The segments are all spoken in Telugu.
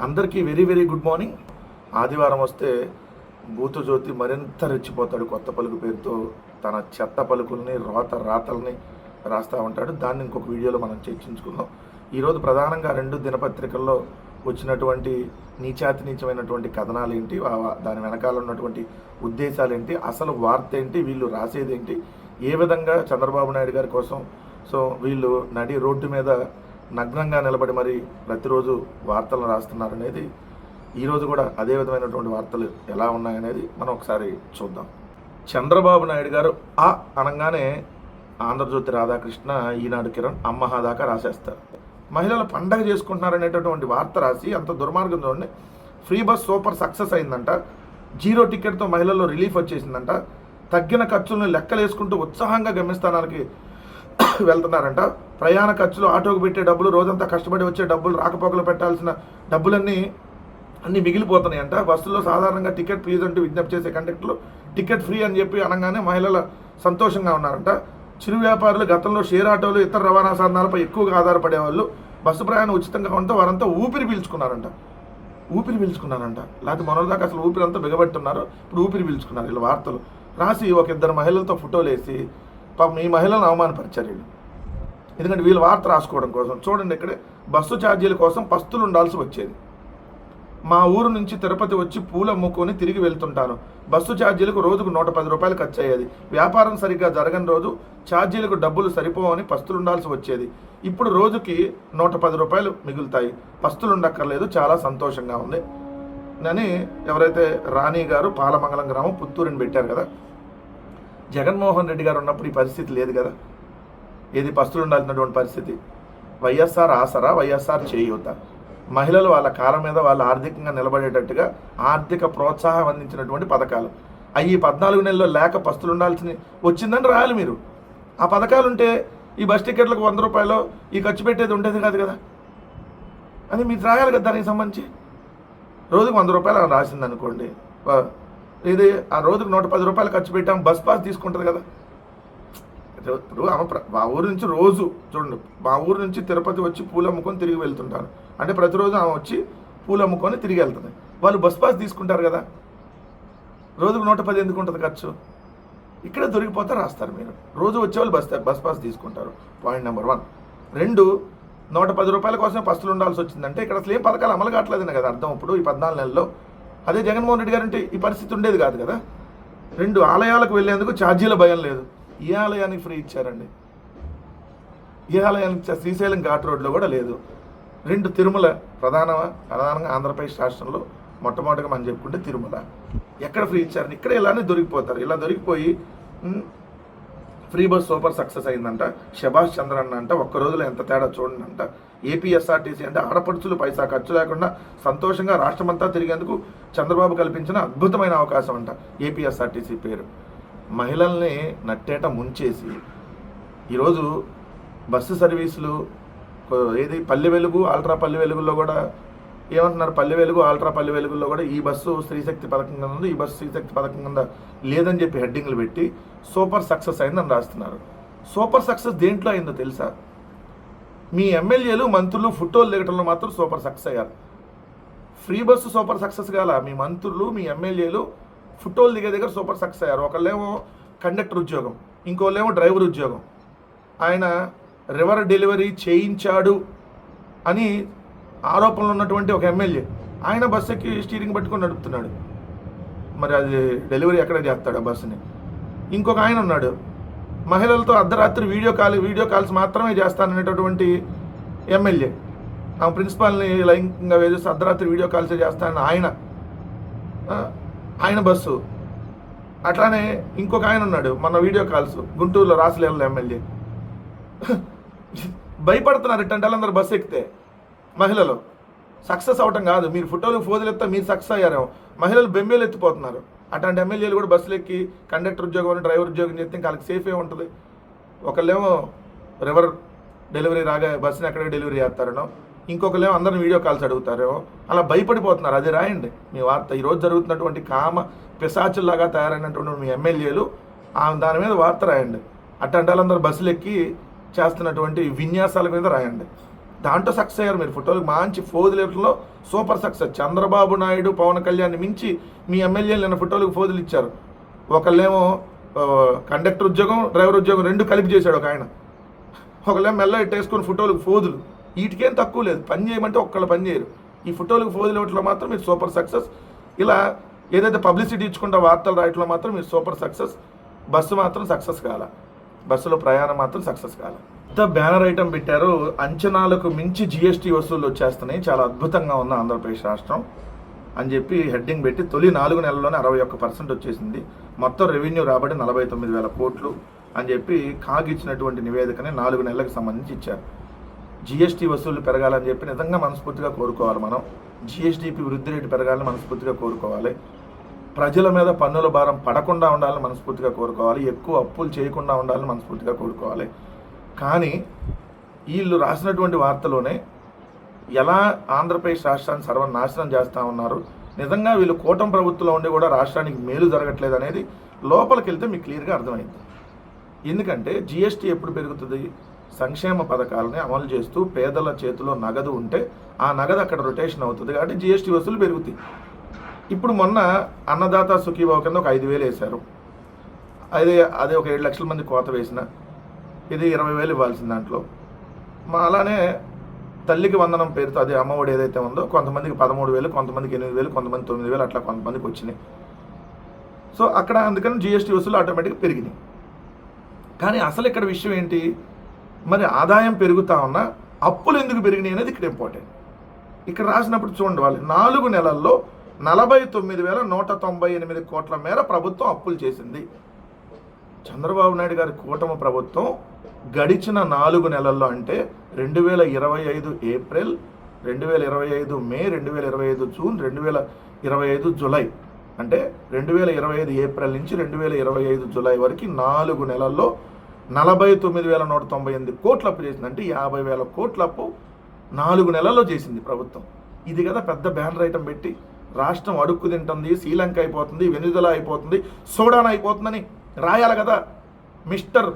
అందరికీ వెరీ వెరీ గుడ్ మార్నింగ్. ఆదివారం వస్తే భూతజ్యోతి మరింత రెచ్చిపోతాడు కొత్త పలుకు పేరుతో. తన చెత్త పలుకుల్ని రోత రాతల్ని రాస్తూ ఉంటాడు. దాన్ని ఇంకొక వీడియోలో మనం చర్చించుకుందాం. ఈరోజు ప్రధానంగా రెండు దినపత్రికల్లో వచ్చినటువంటి నీచాతి నీచమైనటువంటి కథనాలు ఏంటి వా- దాని వెనకాల ఉన్నటువంటి ఉద్దేశాలు ఏంటి అసలు వార్త ఏంటి వీళ్ళు రాసేది ఏంటి ఏ విధంగా చంద్రబాబు నాయుడు గారి కోసం? సో వీళ్ళు నడి రోడ్డు మీద నగ్నంగా నిలబడి మరి ప్రతిరోజు వార్తలు రాస్తున్నారు అనేది ఈరోజు కూడా అదే విధమైనటువంటి వార్తలు ఎలా ఉన్నాయనేది మనం ఒకసారి చూద్దాం. చంద్రబాబు నాయుడు గారు ఆ అనగానే ఆంధ్రజ్యోతి రాధాకృష్ణ ఈనాడు కిరణ్ అమ్మహా దాకా రాసేస్తారు. మహిళలు పండగ చేసుకుంటున్నారనేటటువంటి వార్త రాసి అంత దుర్మార్గం చూడండి. ఫ్రీ బస్ సూపర్ సక్సెస్ అయిందంట. జీరో టికెట్తో మహిళల్లో రిలీఫ్ వచ్చేసిందంట. తగ్గిన ఖర్చులను లెక్కలేసుకుంటూ ఉత్సాహంగా గమ్యస్థానాలకి వెళ్తున్నారంట. ప్రయాణ ఖర్చులు ఆటోకు పెట్టే డబ్బులు రోజంతా కష్టపడి వచ్చే డబ్బులు రాకపోకలు పెట్టాల్సిన డబ్బులన్నీ అన్నీ మిగిలిపోతున్నాయంట. బస్సుల్లో సాధారణంగా టికెట్ ప్లీజ్ అంటూ విజ్ఞప్తి చేసే కండక్టర్లు టికెట్ ఫ్రీ అని చెప్పి అనగానే మహిళలు సంతోషంగా ఉన్నారంట. చిరు వ్యాపారులు గతంలో షేర్ ఆటోలు ఇతర రవాణా సాధనాలపై ఎక్కువగా ఆధారపడేవాళ్ళు బస్సు ప్రయాణం ఉచితంగా ఉండటం వారంతా ఊపిరి పీల్చుకున్నారంట. ఊపిరి పీల్చుకున్నారంట. లేకపోతే మనోదాకా అసలు ఊపిరి అంతా బిగబెట్టున్నారు ఇప్పుడు ఊపిరి పీల్చుకున్నారు వీళ్ళ వార్తలు. రాసి ఒక ఇద్దరు మహిళలతో ఫోటోలు వేసి పాపం ఈ మహిళలను అవమానపరిచారు వీళ్ళు. ఎందుకంటే వీళ్ళు వార్త రాసుకోవడం కోసం. చూడండి ఇక్కడే బస్సు ఛార్జీల కోసం పస్తులు ఉండాల్సి వచ్చేది. మా ఊరు నుంచి తిరుపతి వచ్చి పూలు అమ్ముకొని తిరిగి వెళ్తుంటాను. బస్సు ఛార్జీలకు రోజుకు నూట పది రూపాయలు ఖర్చు అయ్యేది వ్యాపారం సరిగ్గా జరగని రోజు ఛార్జీలకు డబ్బులు సరిపోవని పస్తులు ఉండాల్సి వచ్చేది. ఇప్పుడు రోజుకి నూట పది రూపాయలు మిగులుతాయి. పస్తులు ఉండక్కర్లేదు చాలా సంతోషంగా ఉంది. అని ఎవరైతే రాణి గారు పాలమంగళం గ్రామం పుత్తూరుని పెట్టారు కదా జగన్మోహన్ రెడ్డి గారు ఉన్నప్పుడు ఈ పరిస్థితి లేదు కదా? ఏది పస్తులు ఉండాల్సినటువంటి పరిస్థితి? వైఎస్ఆర్ ఆసరా వైఎస్ఆర్ చేయూత. మహిళలు వాళ్ళ కాలం మీద వాళ్ళు ఆర్థికంగా నిలబడేటట్టుగా ఆర్థిక ప్రోత్సాహం అందించినటువంటి పథకాలు. అవి పద్నాలుగు నెలల్లో లేక పస్తులు ఉండాల్సిన వచ్చిందని రాయాలి మీరు. ఆ పథకాలు ఉంటే ఈ బస్ టికెట్లకు వంద రూపాయలు ఈ ఖర్చు పెట్టేది ఉండేది కాదు కదా? అది మీరు రాయాలి కదా దానికి సంబంధించి? రోజుకు వంద రూపాయలు రాసింది అనుకోండి ఇది ఆ రోజుకు నూట పది రూపాయలు ఖర్చు పెట్టాం బస్ పాస్ తీసుకుంటుంది కదా. ఇప్పుడు ఆమె ప్ర- మా ఊరు నుంచి రోజు చూడండి మా ఊరు నుంచి తిరుపతి వచ్చి పూలు అమ్ముకొని తిరిగి వెళ్తుంటారు. అంటే ప్రతిరోజు ఆమె వచ్చి పూలు అమ్ముకొని తిరిగి వెళ్తుంది. వాళ్ళు బస్ పాస్ తీసుకుంటారు కదా. రోజుకు నూట పది ఎందుకు ఉంటుంది ఖర్చు? ఇక్కడ దొరికిపోతే రాస్తారు మీరు. రోజు వచ్చేవాళ్ళు బస్ బస్ పాస్ తీసుకుంటారు. పాయింట్ నెంబర్ వన్ రెండు నూట పది రూపాయల కోసం పస్తులు ఉండాల్సి వచ్చిందంటే ఇక్కడ అసలు ఏం పథకాలు అమలు కావట్లేదనే కదా అర్థం. ఇప్పుడు ఈ పద్నాలుగు నెలల్లో అదే జగన్మోహన్ రెడ్డి గారు అంటే ఈ పరిస్థితి ఉండేది కాదు కదా. రెండు ఆలయాలకు వెళ్ళేందుకు ఛార్జీల భయం లేదు. ఏ ఆలయానికి ఫ్రీ ఇచ్చారండి. ఏ ఆలయానికి శ్రీశైలం ఘాట్ రోడ్లో కూడా లేదు. రెండు తిరుమల ప్రధాన ప్రధానంగా ఆంధ్రప్రదేశ్ రాష్ట్రంలో మొట్టమొదటిగా మనం చెప్పుకుంటే తిరుమల. ఎక్కడ ఫ్రీ ఇచ్చారని ఇక్కడ ఇలానే దొరికిపోతారు. ఇలా దొరికిపోయి ఫ్రీ బస్ సూపర్ సక్సెస్ అయిందంట. శభాష్ చంద్ర అంట ఒక్క రోజులో ఎంత తేడా చూడండి అంట. ఏపీఎస్ఆర్టీసీ అంటే ఆడపడుచులు పైసా ఖర్చు లేకుండా సంతోషంగా రాష్ట్రమంతా తిరిగేందుకు చంద్రబాబు కల్పించిన అద్భుతమైన అవకాశం అంట ఏపీఎస్ఆర్టీసీ పేరు. మహిళల్ని నట్టేట ముంచేసి ఈరోజు బస్సు సర్వీసులు ఏది పల్లె వెలుగు అల్ట్రా పల్లె వెలుగులో కూడా ఏమంటున్నారు? పల్లె వెలుగు ఆల్ట్రా పల్లె వెలుగుల్లో కూడా ఈ బస్సు స్త్రీశక్తి పథకం కింద ఉంది. ఈ బస్సు స్త్రీశక్తి పథకం కింద లేదని చెప్పి హెడ్డింగ్లు పెట్టి సూపర్ సక్సెస్ అయిందని రాస్తున్నారు. సూపర్ సక్సెస్ దేంట్లో అయిందో తెలుసా? మీ ఎమ్మెల్యేలు మంత్రులు ఫోటోలు దిగటంలో మాత్రం సూపర్ సక్సెస్ అయ్యారు. ఫ్రీ బస్సు సూపర్ సక్సెస్ కాల మీ మంత్రులు మీ ఎమ్మెల్యేలు ఫోటోలు దిగే దగ్గర సూపర్ సక్సెస్ అయ్యారు. ఒకళ్ళేమో కండక్టర్ ఉద్యోగం ఇంకోళ్ళేమో డ్రైవర్ ఉద్యోగం. ఆయన రివర్ డెలివరీ చేయించాడు అని ఆరోపణలు ఉన్నటువంటి ఒక ఎమ్మెల్యే ఆయన బస్సు ఎక్కి స్టీరింగ్ పట్టుకొని నడుపుతున్నాడు. మరి అది డెలివరీ ఎక్కడ చేస్తాడు ఆ బస్సుని? ఇంకొక ఆయన ఉన్నాడు. మహిళలతో అర్ధరాత్రి వీడియో కాల్ వీడియో కాల్స్ మాత్రమే చేస్తాననేటటువంటి ఎమ్మెల్యే. ఆ ప్రిన్సిపాల్ని లైంగికంగా వేధిస్తూ అర్ధరాత్రి వీడియో కాల్స్ చేస్తానని ఆయన. ఆయన బస్సు. అట్లానే ఇంకొక ఆయన ఉన్నాడు మన వీడియో కాల్స్ గుంటూరులో రాసలేళ్ళ ఎమ్మెల్యే. భయపడుతున్నారు ఇట్టంటే వాళ్ళందరూ బస్సు ఎక్కితే. మహిళలు. సక్సెస్ అవటం కాదు. మీరు ఫోటోలు ఫోజులు ఎత్తే మీరు సక్సెస్ అయ్యారేమో. మహిళలు బెంబేలు ఎత్తిపోతున్నారు. అట్లాంటి ఎమ్మెల్యేలు కూడా బస్సులు ఎక్కి కండక్టర్ ఉద్యోగం అని డ్రైవర్ ఉద్యోగం చేస్తే ఇంకా వాళ్ళకి సేఫే ఉంటుంది. ఒకళ్ళేమో రివర్ డెలివరీ రాగా బస్సుని ఎక్కడ డెలివరీ చేస్తారనో ఇంకొకళ్ళేమో అందరిని వీడియో కాల్స్ అడుగుతారేమో. అలా భయపడిపోతున్నారు. అది రాయండి. మీ వార్త. ఈరోజు జరుగుతున్నటువంటి కామ పిశాచుల్లాగా తయారైనటువంటి మీ ఎమ్మెల్యేలు ఆమె దాని మీద వార్త రాయండి. అట్లాంటి వాళ్ళందరూ బస్సులు ఎక్కి చేస్తున్నటువంటి విన్యాసాల మీద రాయండి. దాంట్లో సక్సెస్ అయ్యారు మీరు. ఫోటోలు మంచి ఫోజులేట్లో సూపర్ సక్సెస్ చంద్రబాబు నాయుడు పవన్ కళ్యాణ్ మించి మీ ఎమ్మెల్యేలు నిన్న ఫోటోలకు ఫోజులు ఇచ్చారు. ఒకళ్ళేమో కండక్టర్ ఉద్యోగం డ్రైవర్ ఉద్యోగం రెండు కలిపి చేశాడు ఒక ఆయన. ఒకళ్ళేమో మెల్ల ఇట్టేసుకొని ఫోటోలకు ఫోజులు. వీటికేం తక్కువ లేదు. పని చేయమంటే ఒక్కళ్ళు పని చేయరు. ఈ ఫోటోలకు ఫోజులు ఇవ్వట్లో మాత్రం మీరు సూపర్ సక్సెస్ ఇలా ఏదైతే పబ్లిసిటీ ఇచ్చుకుంటా వార్తలు రాయటంలో మాత్రం మీరు సూపర్ సక్సెస్ బస్సు మాత్రం సక్సెస్ కాల. బస్సులో ప్రయాణం మాత్రం సక్సెస్ కాల. పెద్ద బ్యానర్ ఐటమ్ పెట్టారు. అంచనాలకు మించి జిఎస్టీ వసూళ్ళు వచ్చేస్తున్నాయి. చాలా అద్భుతంగా ఉంది ఆంధ్రప్రదేశ్ రాష్ట్రం అని చెప్పి హెడ్డింగ్ పెట్టి తొలి నాలుగు నెలల్లోనే అరవై ఒక్క పర్సెంట్ వచ్చేసింది. మొత్తం రెవెన్యూ రాబడి నలభై తొమ్మిది వేల కోట్లు అని చెప్పి కాగ్ ఇచ్చినటువంటి నివేదికని నాలుగు నెలలకు సంబంధించి ఇచ్చారు. జిఎస్టీ వసూళ్ళు పెరగాలని చెప్పి నిజంగా మనస్ఫూర్తిగా కోరుకోవాలి మనం. జిఎస్డిపి వృద్ధి రేటు పెరగాలని మనస్ఫూర్తిగా కోరుకోవాలి. ప్రజల మీద పన్నుల భారం పడకుండా ఉండాలని మనస్ఫూర్తిగా కోరుకోవాలి. ఎక్కువ అప్పులు చేయకుండా ఉండాలని మనస్ఫూర్తిగా కోరుకోవాలి. కానీ వీళ్ళు రాసినటువంటి వార్తలోనే ఎలా ఆంధ్రప్రదేశ్ రాష్ట్రాన్ని సర్వనాశనం చేస్తూ ఉన్నారు నిజంగా వీళ్ళు కూటమి ప్రభుత్వంలో ఉండి కూడా రాష్ట్రానికి మేలు జరగట్లేదు అనేది లోపలికి వెళ్తే మీకు క్లియర్గా అర్థమైంది. ఎందుకంటే జిఎస్టీ ఎప్పుడు పెరుగుతుంది? సంక్షేమ పథకాలని అమలు చేస్తూ పేదల చేతిలో నగదు ఉంటే ఆ నగదు అక్కడ రొటేషన్ అవుతుంది కాబట్టి జిఎస్టీ వసూలు పెరుగుతాయి. ఇప్పుడు మొన్న అన్నదాత సుఖీభావ కింద ఒక ఐదు వేలు వేశారు. అదే అదే ఒక ఏడు లక్షల మంది కోత వేసిన ఇది ఇరవై వేలు ఇవ్వాల్సిన దాంట్లో. మా అలానే తల్లికి వందనం పేరుతో అదే అమ్మఒడి ఏదైతే ఉందో కొంతమందికి పదమూడు వేలు కొంతమందికి ఎనిమిది వేలు కొంతమంది తొమ్మిది వేలు అట్లా కొంతమందికి వచ్చినాయి. సో అక్కడ అందుకని జిఎస్టీ వసూలు ఆటోమేటిక్గా పెరిగినాయి. కానీ అసలు ఇక్కడ విషయం ఏంటి? మరి ఆదాయం పెరుగుతా ఉన్నా అప్పులు ఎందుకు పెరిగినాయి అనేది ఇక్కడ ఇంపార్టెంట్ ఇక్కడ రాసినప్పుడు చూడండి వాళ్ళు నాలుగు నెలల్లో నలభై తొమ్మిది వేల నూట తొంభై ఎనిమిది కోట్ల మేర ప్రభుత్వం అప్పులు చేసింది. చంద్రబాబు నాయుడు గారి కూటమి ప్రభుత్వం గడిచిన నాలుగు నెలల్లో అంటే రెండు వేల ఇరవై ఐదు ఏప్రిల్ రెండు వేల ఇరవై ఐదు మే రెండు వేల ఇరవై ఐదు జూన్ రెండు వేల ఇరవై ఐదు జులై. అంటే రెండు వేల ఇరవై ఐదు ఏప్రిల్ నుంచి రెండు వేల ఇరవై ఐదు జులై వరకు నాలుగు నెలల్లో నలభై తొమ్మిది వేల నూట తొంభై ఎనిమిది కోట్ల అప్పు చేసింది. అంటే యాభై వేల కోట్ల అప్పు నాలుగు నెలల్లో చేసింది ప్రభుత్వం. ఇది కదా పెద్ద బ్యానర్ ఐటమ్ పెట్టి రాష్ట్రం అడుక్కు తింటుంది శ్రీలంక అయిపోతుంది వెనుదల అయిపోతుంది సోడాన్ అయిపోతుందని రాయాలి కదా మిస్టర్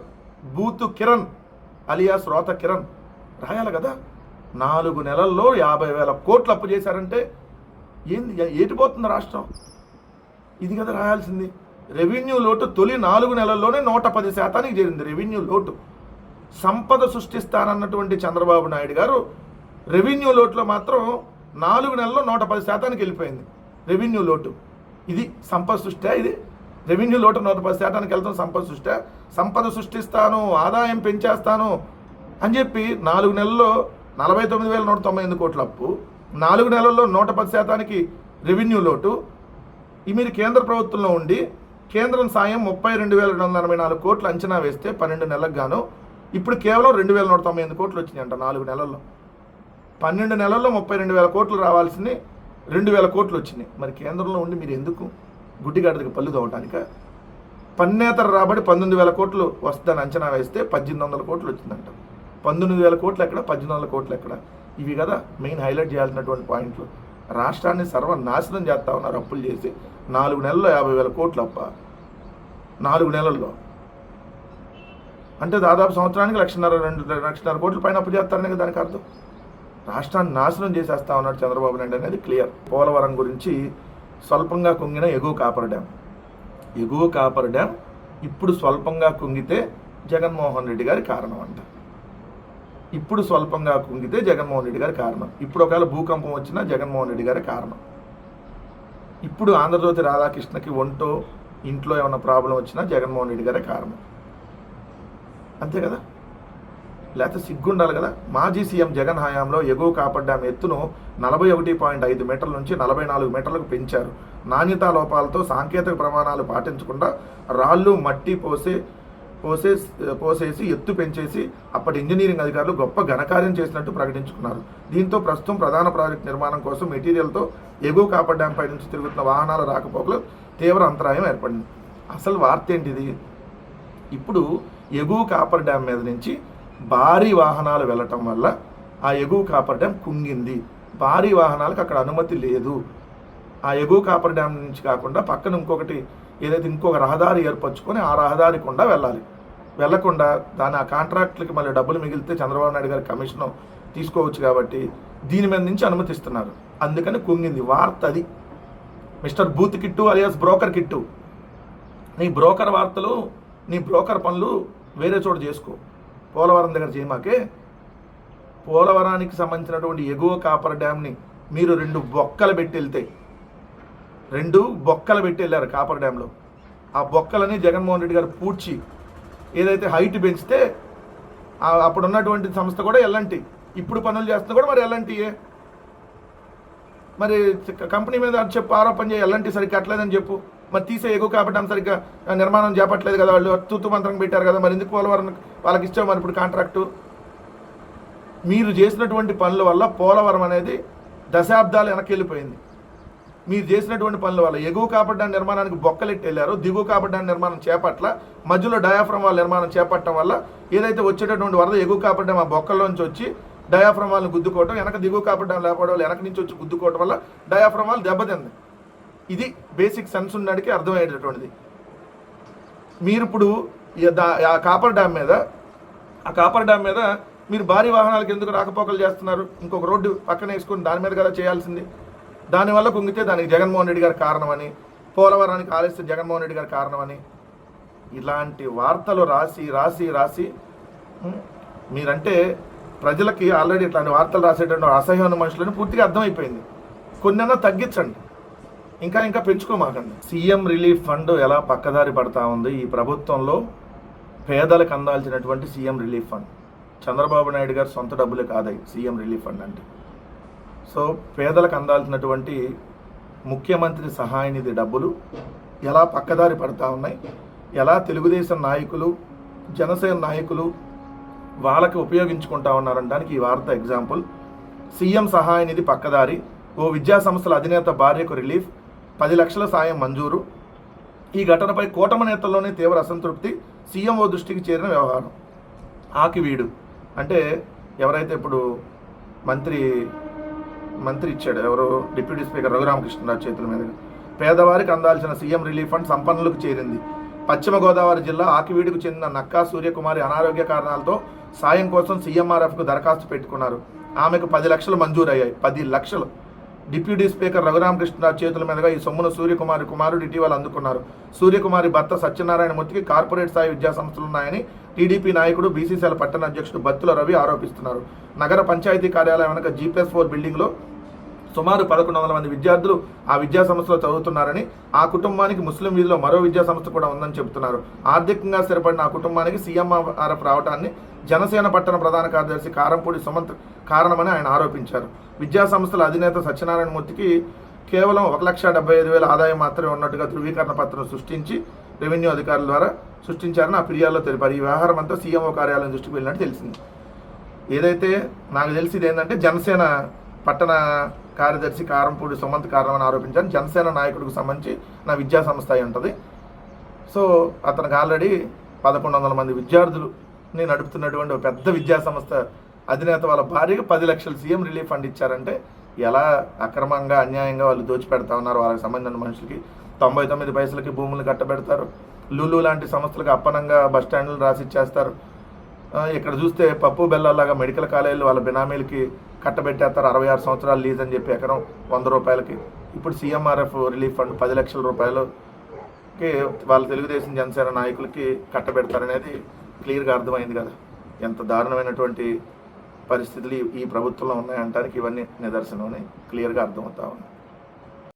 బూతు కిరణ్ అలియాస్ రోత కిరణ్. రాయాలి కదా? నాలుగు నెలల్లో యాభై వేల కోట్లు అప్పు చేశారంటే ఏంది ఏటిపోతుంది రాష్ట్రం? ఇది కదా రాయాల్సింది. రెవెన్యూ లోటు తొలి నాలుగు నెలల్లోనే నూట పది శాతానికి చేరింది రెవెన్యూ లోటు. సంపద సృష్టిస్తానన్నటువంటి చంద్రబాబు నాయుడు గారు రెవెన్యూ లోటులో మాత్రం నాలుగు నెలల్లో నూట పది శాతానికి వెళ్ళిపోయింది. రెవెన్యూ లోటు. ఇది సంపద సృష్టి ఇది రెవెన్యూ లోటు నూట పది శాతానికి వెళ్తాం సంపద సృష్టి సంపద సృష్టిస్తాను ఆదాయం పెంచేస్తాను అని చెప్పి నాలుగు నెలల్లో నలభై తొమ్మిది వేల నూట తొంభై ఎనిమిది కోట్ల అప్పు నాలుగు నెలల్లో నూట పది శాతానికి రెవెన్యూ లోటు. ఈ మీరు కేంద్ర ప్రభుత్వంలో ఉండి కేంద్రం సాయం ముప్పై రెండు వేల రెండు వందల ఎనభై నాలుగు కోట్లు అంచనా వేస్తే పన్నెండు నెలలకు గాను ఇప్పుడు కేవలం రెండు వేల నూట తొంభై ఎనిమిది కోట్లు వచ్చినాయంట నాలుగు నెలల్లో. పన్నెండు నెలల్లో ముప్పై రెండు వేల కోట్లు రావాల్సింది రెండు వేల కోట్లు వచ్చినాయి. మరి కేంద్రంలో ఉండి మీరు ఎందుకు గుడ్డిగాడికి పళ్ళు తోవటానిక పన్నేతర రాబడి పంతొమ్మిది వేల కోట్లు వస్తుందని అంచనా వేస్తే పద్దెనిమిది వందల కోట్లు వచ్చిందంట. పంతొమ్మిది వేల కోట్లు ఎక్కడ? పద్దెనిమిది వందల కోట్లు ఎక్కడ? ఇవి కదా మెయిన్ హైలైట్ చేయాల్సినటువంటి పాయింట్లు. రాష్ట్రాన్ని సర్వనాశనం చేస్తా ఉన్నారు అప్పులు చేసి నాలుగు నెలల్లో యాభై వేల కోట్లు అప్ప. నాలుగు నెలల్లో. అంటే దాదాపు సంవత్సరానికి లక్షన్నర రెండు లక్షన్నర కోట్ల పైన అప్పు చేస్తారనే కదా దానికి అర్థం. రాష్ట్రాన్ని నాశనం చేసేస్తా ఉన్నాడు చంద్రబాబు నాయుడు అనేది క్లియర్. పోలవరం గురించి స్వల్పంగా కుంగిన ఎగువ కాపర్ డ్యామ్. ఎగువ కాపర్ డ్యామ్ ఇప్పుడు స్వల్పంగా కుంగితే జగన్మోహన్ రెడ్డి గారి కారణం అంట ఇప్పుడు స్వల్పంగా కుంగితే జగన్మోహన్ రెడ్డి గారి కారణం. ఇప్పుడు ఒకవేళ భూకంపం వచ్చినా జగన్మోహన్ రెడ్డి గారి కారణం. ఇప్పుడు ఆంధ్రజ్యోతి రాధాకృష్ణకి ఒంటో ఇంట్లో ఏమైనా ప్రాబ్లం వచ్చినా జగన్మోహన్ రెడ్డి గారే కారణం. అంతే కదా? లేకపోతే సిగ్గుండాలి కదా? మాజీ సీఎం జగన్ హయాంలో ఎగువ కాపర్ డ్యామ్ ఎత్తును నలభై ఒకటి పాయింట్ ఐదు మీటర్ల నుంచి నలభై నాలుగు మీటర్లకు పెంచారు. నాణ్యతా లోపాలతో సాంకేతిక ప్రమాణాలు పాటించకుండా రాళ్ళు మట్టి పోసే పోసే పోసేసి ఎత్తు పెంచేసి అప్పటి ఇంజనీరింగ్ అధికారులు గొప్ప ఘనకార్యం చేసినట్టు ప్రకటించుకున్నారు. దీంతో ప్రస్తుతం ప్రధాన ప్రాజెక్ట్ నిర్మాణం కోసం మెటీరియల్తో ఎగువ కాపర్ డ్యామ్ పై నుంచి తిరుగుతున్న వాహనాల రాకపోకలు తీవ్ర అంతరాయం ఏర్పడింది. అసలు వార్త ఏంటిది? ఇప్పుడు ఎగువ కాపర్ డ్యామ్ మీద నుంచి భారీ వాహనాలు వెళ్ళటం వల్ల ఆ ఎగువ కాపర్ డ్యామ్ కుంగింది. భారీ వాహనాలకు అక్కడ అనుమతి లేదు. ఆ ఎగువ కాపర్ డ్యామ్ నుంచి కాకుండా పక్కన ఇంకొకటి ఏదైతే ఇంకొక రహదారి ఏర్పరచుకొని ఆ రహదారి గుండా వెళ్ళాలి. వెళ్ళకుండా దాని ఆ కాంట్రాక్ట్లకి మళ్ళీ డబ్బులు మిగిలితే చంద్రబాబు నాయుడు గారి కమిషన్ తీసుకోవచ్చు కాబట్టి దీని మీద నుంచి అనుమతిస్తున్నారు. అందుకని కుంగింది. వార్త అది. Mr booth Kittu alias broker Kittu. నీ బ్రోకర్ వార్తలు నీ బ్రోకర్ పనులు వేరే చోట చేసుకో. పోలవరం దగ్గర చేయమాకే పోలవరానికి సంబంధించినటువంటి ఎగువ కాపర్ డ్యామ్ని మీరు రెండు బొక్కలు పెట్టి వెళ్తే రెండు బొక్కలు పెట్టి వెళ్ళారు కాపర్ డ్యాంలో ఆ బొక్కలని జగన్మోహన్ రెడ్డి గారు పూడ్చి ఏదైతే హైట్ పెంచితే అప్పుడు ఉన్నటువంటి సంస్థ కూడా ఎల్లంటి ఇప్పుడు పనులు చేస్తున్నా కూడా మరి ఎల్లంటియే మరి కంపెనీ మీద చెప్పు ఆరోపణ చేయ ఎల్లంటి సరిగ్గా కట్టలేదని చెప్పు. మరి తీసే ఎగువ కాబట్టి సరిగ్గా నిర్మాణం చేపట్టలేదు కదా వాళ్ళు. తూతు మంత్రం పెట్టారు కదా మరి. ఎందుకు పోలవరం వాళ్ళకి ఇచ్చాం మరి ఇప్పుడు కాంట్రాక్టు? మీరు చేసినటువంటి పనుల వల్ల పోలవరం అనేది దశాబ్దాలు వెనక్కి వెళ్ళిపోయింది మీరు చేసినటువంటి పనుల వల్ల ఎగువ కాపాడడానికి నిర్మాణానికి బొక్కలెట్టి వెళ్ళారు దిగువ కాపాడడానికి నిర్మాణం చేపట్ల మధ్యలో డయాఫ్రమ్ వాళ్ళ నిర్మాణం చేపట్టడం వల్ల ఏదైతే వచ్చేటటువంటి వరద ఎగువ కాపాడడం ఆ బొక్కల్లోంచి వచ్చి డయాఫ్రమ్ వాళ్ళని గుద్దుకోవటం వెనక దిగువ కాపాడడం లేకపోవడం వల్ల వెనక నుంచి వచ్చి గుద్దుకోవటం వల్ల డయాఫ్రమ్ వాళ్ళు దెబ్బతింది. ఇది బేసిక్ సెన్స్ ఉన్నాడికి అర్థమయ్యేటటువంటిది. మీరు ఇప్పుడు ఆ కాపర్ డ్యామ్ మీద ఆ కాపర్ డ్యామ్ మీద మీరు భారీ వాహనాలకు ఎందుకు రాకపోకలు చేస్తున్నారు? ఇంకొక రోడ్డు పక్కన వేసుకుని దాని మీద కదా చేయాల్సింది. దానివల్ల కుంగితే దానికి జగన్మోహన్ రెడ్డి గారి కారణమని పోలవరానికి ఆలస్యం జగన్మోహన్ రెడ్డి గారి కారణమని ఇలాంటి వార్తలు రాసి రాసి రాసి మీరంటే ప్రజలకి ఆల్రెడీ ఇట్లాంటి వార్తలు రాసేటువంటి అసహ్యమైన మనుషులని పూర్తిగా అర్థమైపోయింది. కొన్నైనా తగ్గించండి. ఇంకా ఇంకా పెంచుకోమాకండి సీఎం రిలీఫ్ ఫండ్ ఎలా పక్కదారి పడతా ఉంది? ఈ ప్రభుత్వంలో పేదలకు అందాల్సినటువంటి CM relief fund. Chandrababu Naidu గారు సొంత డబ్బులు కాదాయి సీఎం రిలీఫ్ ఫండ్ అంటే. సో పేదలకు అందాల్సినటువంటి ముఖ్యమంత్రి సహాయ నిధి డబ్బులు ఎలా పక్కదారి పడతా ఉన్నాయి? ఎలా తెలుగుదేశం నాయకులు జనసేన నాయకులు వాళ్ళకి ఉపయోగించుకుంటా ఉన్నారనడానికి ఈ వార్త ఎగ్జాంపుల్. సీఎం సహాయ నిధి పక్కదారి ఓ విద్యా సంస్థల అధినేత భార్యకు రిలీఫ్ పది లక్షల సాయం మంజూరు. ఈ ఘటనపై కూటమి నేతల్లోనే తీవ్ర అసంతృప్తి సీఎంఓ దృష్టికి చేరిన వ్యవహారం. ఆకివీడు అంటే ఎవరైతే ఇప్పుడు మంత్రి మంత్రి ఇచ్చాడు ఎవరు డిప్యూటీ స్పీకర్ రఘురామకృష్ణరాజు చేతుల మీదుగా పేదవారికి అందాల్సిన సీఎం రిలీఫ్ ఫండ్ సంపన్నులకు చేరింది. పశ్చిమ గోదావరి జిల్లా ఆకివీడుకు చెందిన నక్కా సూర్యకుమారి అనారోగ్య కారణాలతో సాయం కోసం సీఎంఆర్ఎఫ్కు దరఖాస్తు పెట్టుకున్నారు. ఆమెకు పది లక్షలు మంజూరయ్యాయి. పది లక్షలు. డిప్యూటీ స్పీకర్ రఘురామకృష్ణ చేతుల మీదుగా ఈ సొమ్మును సూర్యకుమారి కుమారుడు ఇటీవల అందుకున్నారు. సూర్యకుమారి భర్త సత్యనారాయణమూర్తికి కార్పొరేట్ స్థాయి విద్యా సంస్థలు ఉన్నాయని టీడీపీ నాయకుడు బీసీసీఎల్ పట్టణ అధ్యక్షుడు బత్తుల రవి ఆరోపిస్తున్నారు. నగర పంచాయతీ కార్యాలయం వెనక జీపీఎస్ ఫోర్ బిల్డింగ్లో సుమారు పదకొండు వందల మంది విద్యార్థులు ఆ విద్యా సంస్థలో చదువుతున్నారని ఆ కుటుంబానికి ముస్లిం వీధిలో మరో విద్యా సంస్థ కూడా ఉందని చెబుతున్నారు. ఆర్థికంగా స్థిరపడిన ఆ కుటుంబానికి సీఎంఆర్ఎఫ్ రావటాన్ని జనసేన పట్టణ ప్రధాన కార్యదర్శి కారంపూడి సుమంత్ కారణమని ఆయన ఆరోపించారు. విద్యా సంస్థల అధినేత సత్యనారాయణమూర్తికి కేవలం ఒక లక్ష డెబ్బై ఐదు వేల ఆదాయం మాత్రమే ఉన్నట్టుగా ధృవీకరణ పత్రం సృష్టించి రెవెన్యూ అధికారుల ద్వారా సృష్టించారని ఆ ఫిర్యాదులో తెలిపారు. ఈ వ్యవహారం అంతా సీఎంఓ కార్యాలయం దృష్టికి వెళ్ళినట్టు తెలిసింది. ఏదైతే నాకు తెలిసింది ఏంటంటే జనసేన పట్టణ కార్యదర్శి కారంపూడి సుమంత్ కారణమని ఆరోపించారు జనసేన నాయకుడికి సంబంధించి నా విద్యా సంస్థ అయి ఉంటుంది. సో అతనికి ఆల్రెడీ పదకొండు వందల మంది విద్యార్థులని నడుపుతున్నటువంటి ఒక పెద్ద విద్యా సంస్థ అధినేత వాళ్ళ భార్యకి పది లక్షలు సీఎం రిలీఫ్ ఫండ్ ఇచ్చారంటే ఎలా అక్రమంగా అన్యాయంగా వాళ్ళు దోచిపెడతా ఉన్నారు వాళ్ళకి సంబంధించిన మనుషులకి తొంభై తొమ్మిది పైసలకి భూములు కట్టబెడతారు. లులు లాంటి సంస్థలకు అప్పనంగా బస్ స్టాండ్లు రాసి ఇచ్చేస్తారు ఇక్కడ చూస్తే పప్పు బెల్లాలాగా మెడికల్ కాలేజీలు వాళ్ళ బినామీలకి కట్టబెట్టేస్తారు. అరవై ఆరు సంవత్సరాలు లీజ్ అని చెప్పి ఎకరం వంద రూపాయలకి. ఇప్పుడు సీఎంఆర్ఎఫ్ రిలీఫ్ ఫండ్ పది లక్షల రూపాయలుకి వాళ్ళ తెలుగుదేశం జనసేన నాయకులకి కట్టబెడతారనేది క్లియర్గా అర్థమైంది కదా. ఎంత దారుణమైనటువంటి పరిస్థితులు ఈ- ప్రభుత్వంలో ఉన్నాయంటానికి ఇవన్నీ నిదర్శనం అని క్లియర్గా అర్థమవుతా ఉన్నాయి